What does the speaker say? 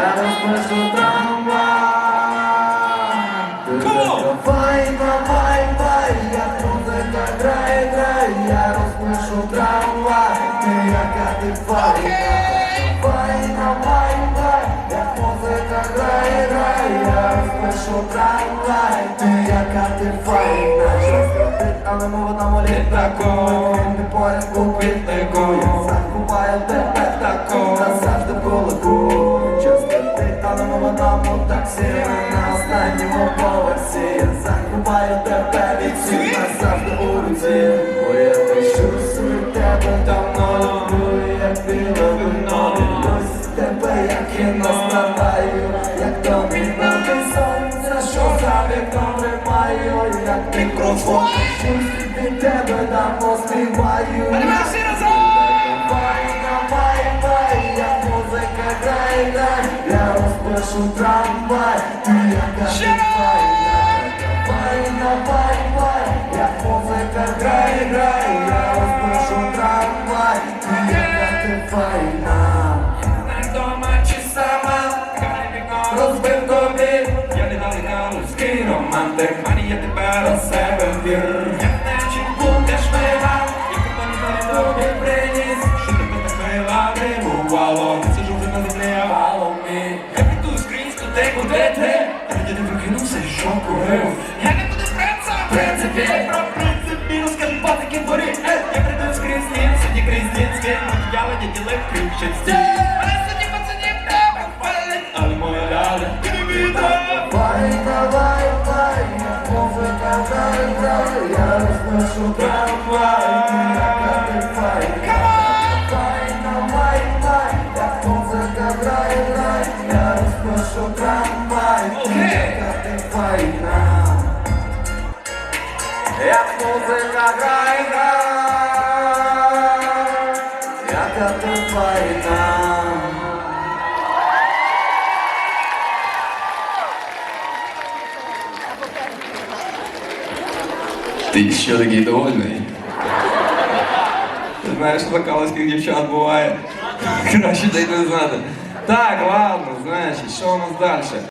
Я розпишу трамвай. Давай, давай, давай, як музика грає, грає, я розпишу трамвай, ти яка ти тварі. Давай, давай, давай, як музика грає, я розпишу трамвай, ти яка ти файна. Але мова на молі такого, ти поряд купить закупаю тебе такого, назавжди в голову. just в одному таксі, на останньому поверсі, я закупаю тебе від всіх, назавжди у руці, бо я пишусь від тебе давно люблю, як біле вино, дивлюсь тебе, як і наставаю, як домінанти сонця, що за вікном тримаю, як мікрофон, пишусь від тебе давно співаю. Ти ти файна, файна, як музика грає, грає, я розпишу трамвай, ти яка ти файна. Дома чи сама, розбив тобі, я не галицький романтик, мані я тебе до себе вір. Я не чи будеш мила, як пам'ятаю тобі приніс, що тебе так мила дивувало, це ж уже на землі вало мій. Я піду скрізь туди, куди ти, я не прокинувся, що курив. Я не буду спреца, в принципі, про принципі, розкажи патики в дворі, е, я прийду скрізь нім, сиді крізь я леді ділив крівчасті. Але сиді пацанів тебе хвалять, але моя ляля, ти вай, вай, як музика грає, я розпишу трамвай, ти яка ти. Файна, музика грає, я трамвай, ти ти файна. Як музика грає, яка ти файна. Ти що такий довольний? Ти знаєш, що бакаловських дівчат буває. Краще дай не знати. Так, ладно, значить, що у нас далі?